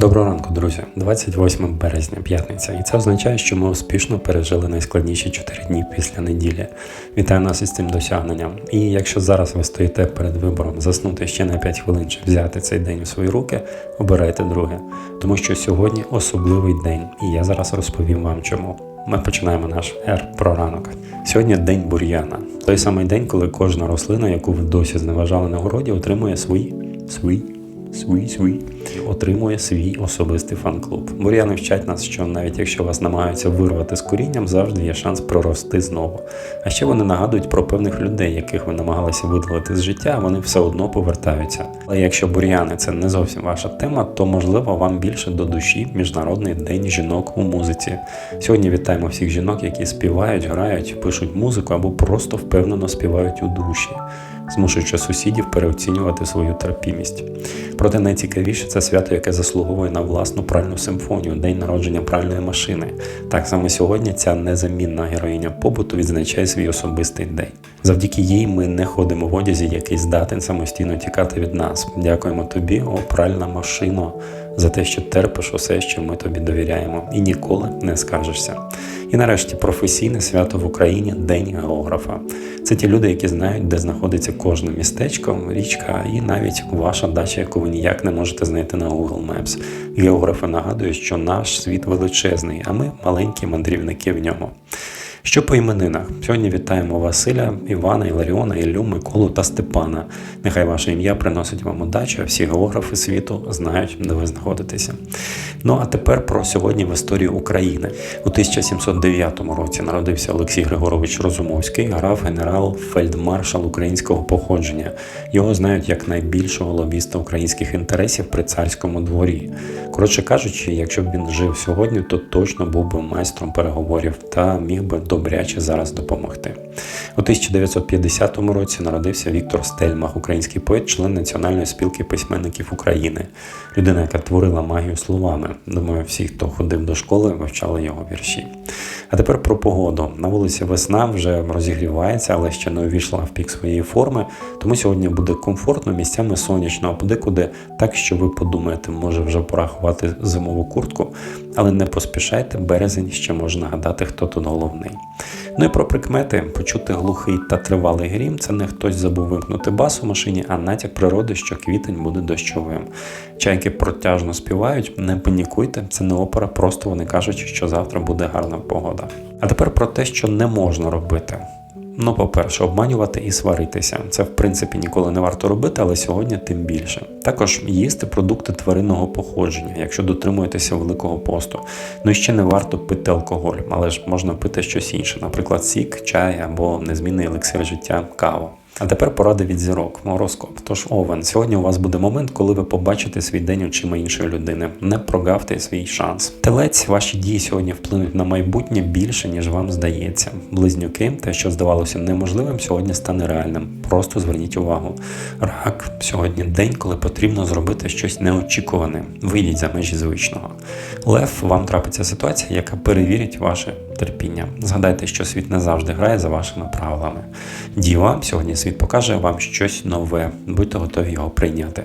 Доброго ранку, друзі. 28 березня, п'ятниця, і це означає, що ми успішно пережили найскладніші 4 дні після неділі. Вітаю нас із цим досягненням. І якщо зараз ви стоїте перед вибором заснути ще на 5 хвилин чи взяти цей день у свої руки, обирайте друге. Тому що сьогодні особливий день, і я зараз розповім вам чому. Ми починаємо наш ер про ранок. Сьогодні день бур'яна. Той самий день, коли кожна рослина, яку ви досі зневажали на городі, отримує свої свої свій свій отримує свій особистий фан-клуб. Бур'яни вчать нас, що навіть якщо вас намагаються вирвати з корінням, завжди є шанс прорости знову. А ще вони нагадують про певних людей, яких ви намагалися видалити з життя, вони все одно повертаються. Але якщо бур'яни це не зовсім ваша тема, то можливо вам більше до душі Міжнародний день жінок у музиці. Сьогодні вітаємо всіх жінок, які співають, грають, пишуть музику або просто впевнено співають у душі змушуючи сусідів переоцінювати свою терпімість. Проте найцікавіше це свято, яке заслуговує на власну пральну симфонію, день народження пральної машини. Так само сьогодні ця незамінна героїня побуту відзначає свій особистий день. Завдяки їй ми не ходимо в одязі, який здатен самостійно тікати від нас. Дякуємо тобі, о пральна машино, за те, що терпиш усе, що ми тобі довіряємо, і ніколи не скажешся. І нарешті професійне свято в Україні День географа. Це ті люди, які знають, де знаходиться кожне містечко, річка і навіть ваша дача, яку ви ніяк не можете знайти на Google Maps. Географи нагадують, що наш світ величезний, а ми маленькі мандрівники в ньому. Що по іменинах? Сьогодні вітаємо Василя, Івана, Іларіона, Іллю, Миколу та Степана. Нехай ваше ім'я приносить вам удачу, а всі географи світу знають, де ви знаходитеся. Ну а тепер про сьогодні в історії України. У 1709 році народився Олексій Григорович Розумовський, граф генерал фельдмаршал українського походження. Його знають як найбільшого лобіста українських інтересів при царському дворі. Коротше кажучи, якщо б він жив сьогодні, то точно був би майстром переговорів та міг би добряче зараз допомогти. У 1950 році народився Віктор Стельмах, український поет, член Національної спілки письменників України, людина, яка творила магію словами. Думаю, всі, хто ходив до школи, вивчали його вірші. А тепер про погоду. На вулиці весна вже розігрівається, але ще не увійшла в пік своєї форми. Тому сьогодні буде комфортно, місцями сонячно, а подекуди так, що ви подумаєте, може вже пора ховати зимову куртку, але не поспішайте, березень ще може нагадати, хто тут головний. Ну і про прикмети почути глухий та тривалий грім це не хтось забув вимкнути бас у машині, а натяк природи, що квітень буде дощовим. Чайки протяжно співають, не панікуйте, це не опера, просто вони кажуть, що завтра буде гарна погода. А тепер про те, що не можна робити. Ну, по-перше, обманювати і сваритися. Це, в принципі, ніколи не варто робити, але сьогодні тим більше. Також їсти продукти тваринного походження, якщо дотримуєтеся великого посту. Ну і ще не варто пити алкоголь, але ж можна пити щось інше, наприклад, сік, чай або незмінний елексир життя каву. А тепер поради від зірок, гороскоп. Тож овен, сьогодні у вас буде момент, коли ви побачите свій день очима іншої людини. Не прогавте свій шанс. Телець, ваші дії сьогодні вплинуть на майбутнє більше, ніж вам здається. Близнюки, те, що здавалося неможливим, сьогодні стане реальним. Просто зверніть увагу. Рак, сьогодні день, коли потрібно зробити щось неочікуване. Вийдіть за межі звичного. Лев, вам трапиться ситуація, яка перевірить ваше терпіння. Згадайте, що світ не завжди грає за вашими правилами. Діва, сьогодні світ покаже вам щось нове, будьте готові його прийняти.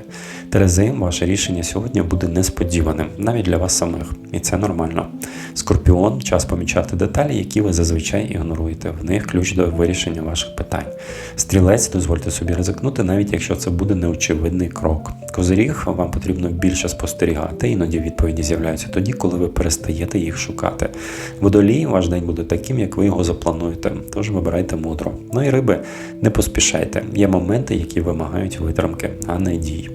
Терези, ваше рішення сьогодні буде несподіваним, навіть для вас самих, і це нормально. Скорпіон, час помічати деталі, які ви зазвичай ігноруєте. В них ключ до вирішення ваших питань. Стрілець, дозвольте собі ризикнути, навіть якщо це буде неочевидний крок. Козиріг, вам потрібно більше спостерігати, іноді відповіді з'являються тоді, коли ви перестаєте їх шукати. Водолій, ваш день буде таким, як ви його заплануєте, тож вибирайте мудро. Ну і риби, не поспішайте. Є моменти, які вимагають витримки, а не дій.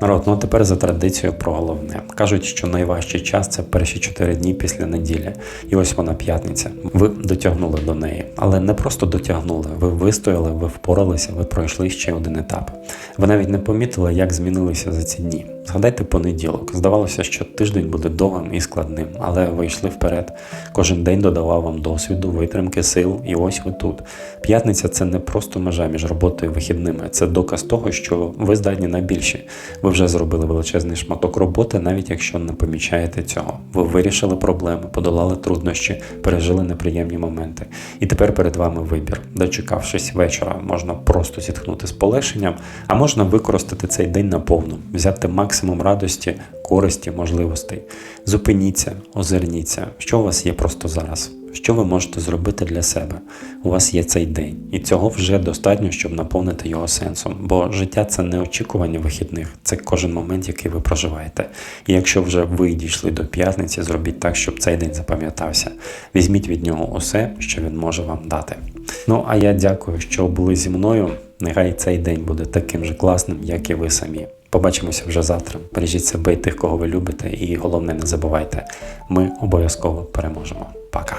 Народ, ну а тепер за традицією про головне. Кажуть, що найважчий час це перші чотири дні після неділі. І ось вона п'ятниця. Ви дотягнули до неї. Але не просто дотягнули, ви вистояли, ви впоралися, ви пройшли ще один етап. Ви навіть не помітили, як змінилися за ці дні. Згадайте понеділок. Здавалося, що тиждень буде довгим і складним, але ви йшли вперед. Кожен день додавав вам досвіду, витримки, сил, і ось ви тут. П'ятниця це не просто межа між роботою і вихідними, це доказ того, що ви здатні на більше. Ви вже зробили величезний шматок роботи, навіть якщо не помічаєте цього. Ви вирішили проблеми, подолали труднощі, пережили неприємні моменти. І тепер перед вами вибір. Дочекавшись вечора, можна просто зітхнути з полегшенням, а можна використати цей день наповну, взяти максимум максимум радості, користі, можливостей. Зупиніться, озирніться, що у вас є просто зараз. Що ви можете зробити для себе? У вас є цей день, і цього вже достатньо, щоб наповнити його сенсом. Бо життя це не очікування вихідних, це кожен момент, який ви проживаєте. І якщо вже ви дійшли до п'ятниці, зробіть так, щоб цей день запам'ятався. Візьміть від нього усе, що він може вам дати. Ну а я дякую, що були зі мною. Нехай цей день буде таким же класним, як і ви самі. Побачимося вже завтра. Бережіть себе і тих, кого ви любите, і головне, не забувайте, ми обов'язково переможемо. Пока.